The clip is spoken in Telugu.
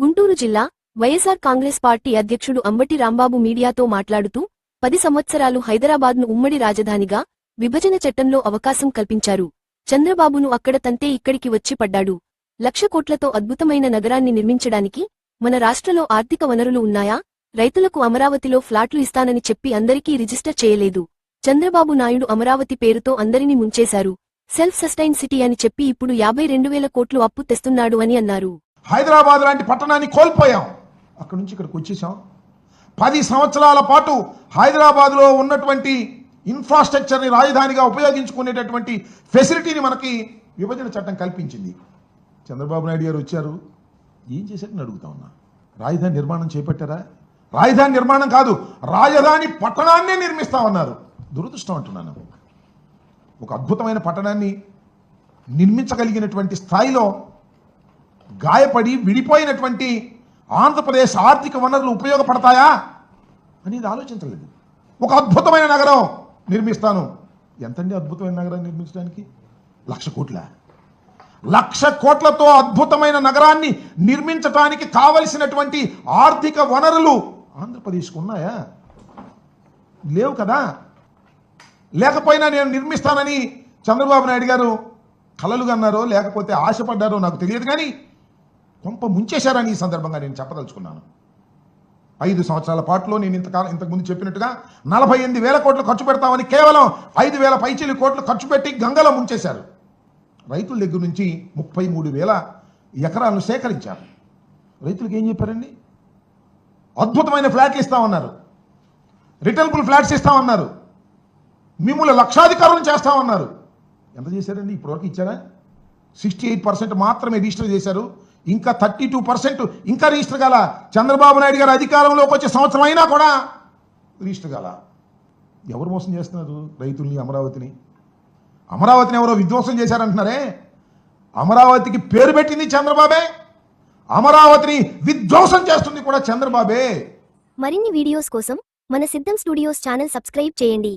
గుంటూరు జిల్లా వైఎస్ఆర్ కాంగ్రెస్ పార్టీ అధ్యక్షుడు అంబటి రాంబాబు మీడియాతో మాట్లాడుతూ పది సంవత్సరాలు హైదరాబాద్ను ఉమ్మడి రాజధానిగా విభజన చట్టంలో అవకాశం కల్పించారు. చంద్రబాబును అక్కడ తంతే ఇక్కడికి వచ్చి పడ్డాడు. లక్ష కోట్లతో అద్భుతమైన నగరాన్ని నిర్మించడానికి మన రాష్ట్రలో ఆర్థిక వనరులు ఉన్నాయా? రైతులకు అమరావతిలో ఫ్లాట్లు ఇస్తానని చెప్పి అందరికీ రిజిస్టర్ చేయలేదు. చంద్రబాబు నాయుడు అమరావతి పేరుతో అందరినీ ముంచేశారు. సెల్ఫ్ సస్టైన్ సిటీ అని చెప్పి ఇప్పుడు యాభై రెండు వేల కోట్లు అప్పు తెస్తున్నాడు అని అన్నారు. హైదరాబాద్ లాంటి పట్టణాన్ని కోల్పోయాం. అక్కడి నుంచి ఇక్కడికి వచ్చేసాం. పది సంవత్సరాల పాటు హైదరాబాద్లో ఉన్నటువంటి ఇన్ఫ్రాస్ట్రక్చర్ని రాజధానిగా ఉపయోగించుకునేటటువంటి ఫెసిలిటీని మనకి విభజన చట్టం కల్పించింది. చంద్రబాబు నాయుడు గారు వచ్చారు. ఏం చేశారని అడుగుతా ఉన్నా. రాజధాని నిర్మాణం చేపట్టారా? రాజధాని నిర్మాణం కాదు రాజధాని పట్టణాన్నే నిర్మిస్తామన్నారు దురదృష్టం అంటున్నాను. ఒక అద్భుతమైన పట్టణాన్ని నిర్మించగలిగినటువంటి స్థాయిలో గాయపడి విడిపోయినటువంటి ఆంధ్రప్రదేశ్ ఆర్థిక వనరులు ఉపయోగపడతాయా అనేది ఆలోచించలేదు. ఒక అద్భుతమైన నగరం నిర్మిస్తాను. ఎంతండి అద్భుతమైన నగరాన్ని నిర్మించడానికి? లక్ష కోట్ల. లక్ష కోట్లతో అద్భుతమైన నగరాన్ని నిర్మించటానికి కావలసినటువంటి ఆర్థిక వనరులు ఆంధ్రప్రదేశ్కు ఉన్నాయా? లేవు కదా. లేకపోయినా నేను నిర్మిస్తానని చంద్రబాబు నాయుడు గారు కలలుగన్నారో లేకపోతే ఆశపడ్డారో నాకు తెలియదు కానీ కొంప ముంచేశారని ఈ సందర్భంగా నేను చెప్పదలుచుకున్నాను. ఐదు సంవత్సరాల పాటులో నేను ఇంతకాలం ఇంతకుముందు చెప్పినట్టుగా నలభై ఎనిమిది వేల కోట్లు ఖర్చు పెడతామని కేవలం ఐదు వేల పైచిలి కోట్లు ఖర్చు పెట్టి గంగలో ముంచేశారు. రైతుల దగ్గర నుంచి ముప్పై మూడు వేల ఎకరాలను సేకరించారు. రైతులకు ఏం చెప్పారండి? అద్భుతమైన ఫ్లాట్లు ఇస్తామన్నారు. రిటర్నబుల్ ఫ్లాట్స్ ఇస్తామన్నారు. మిమ్మల్ని లక్షాధికారులను చేస్తామన్నారు. ఎంత చేశారండి? ఇప్పటివరకు ఇచ్చారా? సిక్స్టీ ఎయిట్ పర్సెంట్ మాత్రమే రిజిస్టర్ చేశారు. ఇంకా థర్టీ టూ పర్సెంట్ ఇంకా రిజిస్టర్ కాల? చంద్రబాబు నాయుడు గారు అధికారంలోకి వచ్చే సంవత్సరం అయినా కూడా రిజిస్టర్ కాల? ఎవరు మోసం చేస్తున్నారు రైతుల్ని అమరావతిని? అమరావతిని ఎవరో విధ్వంసం చేశారంటున్నారే? అమరావతికి పేరు పెట్టింది చంద్రబాబే. అమరావతిని విధ్వంసం చేస్తుంది కూడా చంద్రబాబే. మరిన్ని వీడియోస్ కోసం మన సిద్ధం స్టూడియోస్ ఛానల్ సబ్స్క్రైబ్ చేయండి.